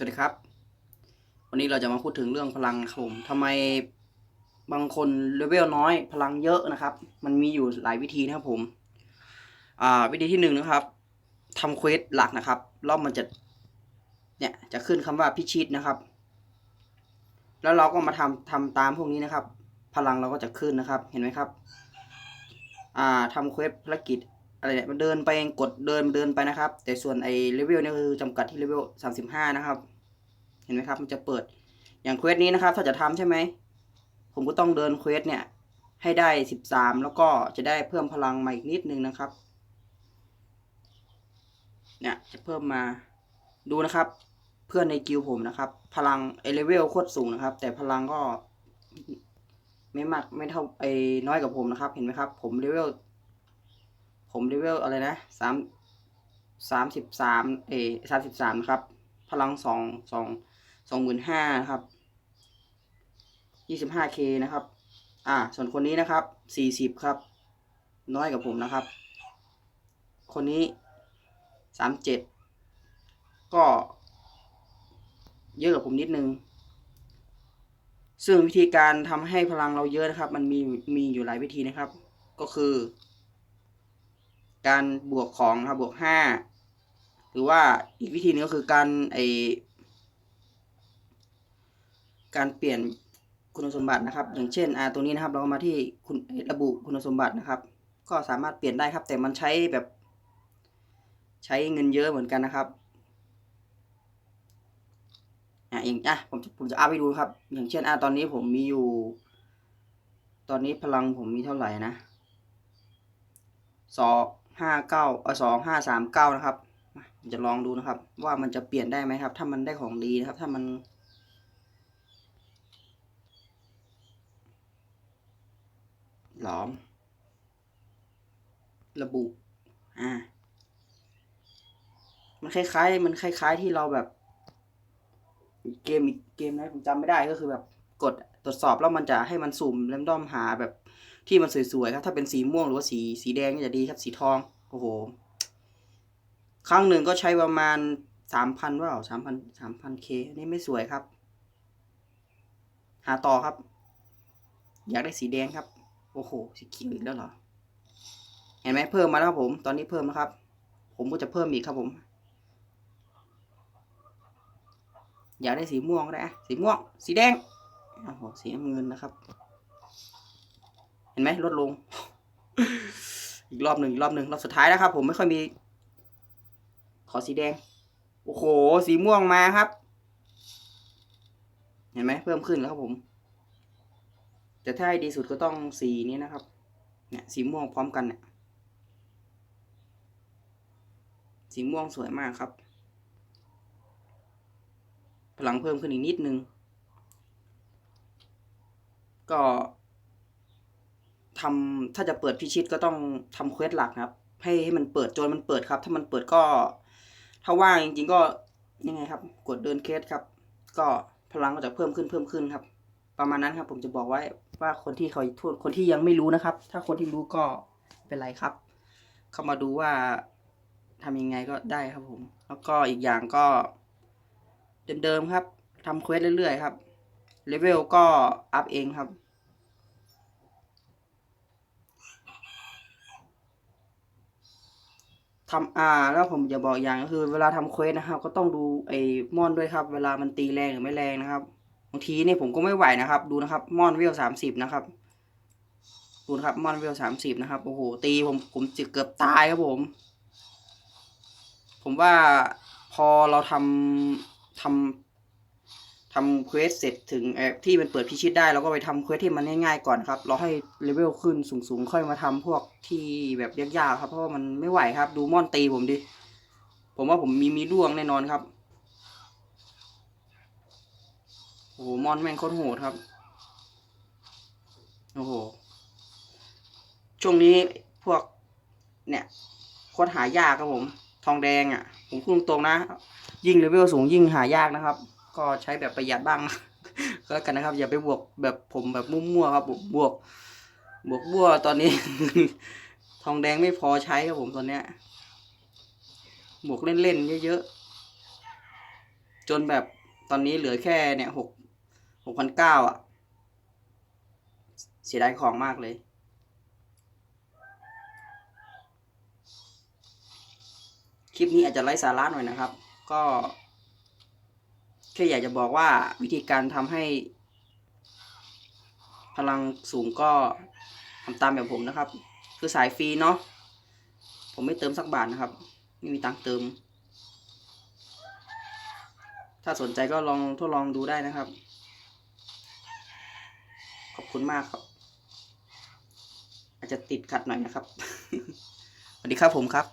สวัสดีครับ วันนี้เราจะมาพูดถึงเรื่องพลังครับผมทำไมบางคนเลเวลน้อยพลังเยอะนะครับ มันมีอยู่หลายวิธีนะครับผมอ่าวิธีที่หนึ่งนะครับทำเควสหลักนะครับแล้วมันจะเนี่ยจะขึ้นคำว่าพิชิตนะครับ แล้วเราก็มาทำทำตามพวกนี้นะครับ พลังเราก็จะขึ้นนะครับเห็นไหมครับอ่าทำเควสภารกิจอะไรเนี่ยมันเดินไปกดเดินเดินไปนะครับ แต่ส่วนไอ้เลเวลนี่คือจำกัดที่เลเวลสามสิบห้านะครับ ห็นไหมครับ มันจะเปิดอย่างเควสนี้นะครับ ถ้าจะทำใช่ไหม ผมก็ต้องเดินเควสเนี่ย ให้ได้สิบสามแล้วก็จะได้เพิ่มพลังมาอีกนิดนึงนะครับ เนี่ยจะเพิ่มมาดูนะครับ เพื่อนในกิลผมนะครับ พลังไอเลเวลโคตรสูงนะครับ แต่พลังก็ไม่มากไม่เท่าไอ้น้อยกับผมนะครับ เห็นไหมครับ ผมเลเวลผมเลเวลอะไรนะสามสามสิบสามเอสามสิบสามนะครับ พลังสองสอง สองหมื่นห้าครับยี่สิบห้าเคนะครับ อ่า ส่วนคนนี้นะครับสี่สิบครับ น้อยกับผมนะครับ คนนี้สามเจ็ดก็ เยอะกับผมนิดนึง ซึ่งวิธีการทำให้พลังเราเยอะนะครับ มันมีมีอยู่หลายวิธีนะครับ ก็คือ การบวกของนะครับบวกห้าหรือว่าอีกวิธีหนึงก็คือการไอ การเปลี่ยนคุณสมบัตินะครับ อย่างเช่นอ่าตรงนี้นะครับ เรามาที่คุณระบุคุณสมบัตินะครับ ก็สามารถเปลี่ยนได้ครับ แต่มันใช้แบบ ใช้เงินเยอะเหมือนกันนะครับอะอย่างอะผมจะผมจะเอาไปดูครับ อย่างเช่นอะตอนนี้ผมมีอยู่ ตอนนี้พลังผมมีเท่าไหร่นะสองห้าเก้าเออสองห้าสามเก้านะครับผมจะลองดูนะครับ ว่ามันจะเปลี่ยนได้ไหมครับ ถ้ามันได้ของดีนะครับ ถ้ามัน หลอม ระบุ อ่า มันคล้ายๆ มันคล้าย ๆ ที่เราแบบ เกมอีกเกมนะผมจำไม่ได้ก็คือแบบกดตรวจสอบแล้วมันจะให้มันสุ่มแรมดอมหาแบบที่มันสวยๆครับ ถ้าเป็นสีม่วงหรือว่าสีสีแดงก็จะดีครับ สีทอง โอ้โห ครั้งหนึ่งก็ใช้ประมาณสามพันว่าสามพันสามพันเคอันนี้ไม่สวยครับ หาต่อครับ อยากได้สีแดงครับ โอ้โหสีเขียวอีกแล้วเหรอ เห็นไหมเพิ่มมาแล้วผม ตอนนี้เพิ่มนะครับ ผมก็จะเพิ่มอีกครับผม อยากได้สีม่วงก็ได้อะสีม่วง สีแดงโอ้โหสีน้ำเงินนะครับ เห็นไหมลดลง อีกรอบหนึ่งอีกรอบหนึ่งรอบสุดท้ายนะครับ ผมไม่ค่อยมี ขอสีแดง โอ้โห สีม่วงมาครับ เห็นไหมเพิ่มขึ้นแล้วครับผม แต่ถ้าให้ดีสุดก็ต้องสีนี้นะครับ เนี่ยสีม่วงพร้อมกันเนี่ย สีม่วงสวยมากครับ พลังเพิ่มขึ้นอีกนิดนึง ก็ทำถ้าจะเปิดพิชิตก็ต้องทำเควสหลักนะครับ ให้ให้มันเปิดจนมันเปิดครับ ถ้ามันเปิดก็ ถ้าว่างจริงๆก็ยังไงครับ กดเดินเคสครับ ก็พลังก็จะเพิ่มขึ้นเพิ่มขึ้นครับ ประมาณนั้นครับผมจะบอกไว้ ว่าคนที่เขาคนที่ยังไม่รู้นะครับ ถ้าคนที่รู้ก็เป็นไรครับ เข้ามาดูว่าทำยังไงก็ได้ครับผม แล้วก็อีกอย่างก็ เดิมๆครับทำเควสเรื่อยๆครับเลเวลก็อัพเองครับทำอ่าแล้วผมจะบอกอย่างก็คือ เวลาทำเควสนะครับ ก็ต้องดูไอ้มอนด้วยครับ เวลามันตีแรงหรือไม่แรงนะครับ บางทีนี่ผมก็ไม่ไหวนะครับ ดูนะครับมอนเวลสามสิบนะครับ ดูนะครับมอนเวลสามสิบนะครับโอ้โหตีผมผมจะเกือบตายครับผม ผมว่าพอเราทำทำทำเควสเสร็จถึงเออที่มันเปิดพิชิตได้เราก็ไปทำเควสที่มันง่ายๆก่อนครับ เราให้เลเวลขึ้นสูงๆ ค่อยมาทำพวกที่แบบยากๆครับ เพราะว่ามันไม่ไหวครับ ดูมอนตีผมดิ ผมว่าผมมีมีร่วงแน่นอนครับ โอ้โหมอนแม่งโคตรโหดครับ โอ้โห ช่วงนี้พวก เนี่ยโคตรหายากครับผม ทองแดงอะ ผมพูดตรงๆนะ ยิ่งเลเวลสูงยิ่งหายากนะครับ ก็ใช้แบบประหยัดบ้างก็แล้วกันนะครับ อย่าไปบวกแบบผมแบบมั่วๆครับผมบวก บวกบัวตอนนี้ ทองแดงไม่พอใช้ครับผมตอนเนี้ย บวกเล่นๆเยอะๆจนแบบตอนนี้เหลือแค่เนี่ยหก หกพันเก้าอะ เสียดายของมากเลยคลิปนี้อาจจะไร้สาระหน่อยนะครับ ก็แค่อยากจะบอกว่าวิธีการทำให้ พลังสูงก็ทำตามแบบผมนะครับ คือสายฟรีเนาะผมไม่เติมสักบาทนะครับ ไม่มีตังค์เติม ถ้าสนใจก็ลองทดลองดูได้นะครับ อบคุณมากครับ อาจจะติดขัดหน่อยนะครับ สวัสดีครับผมครับ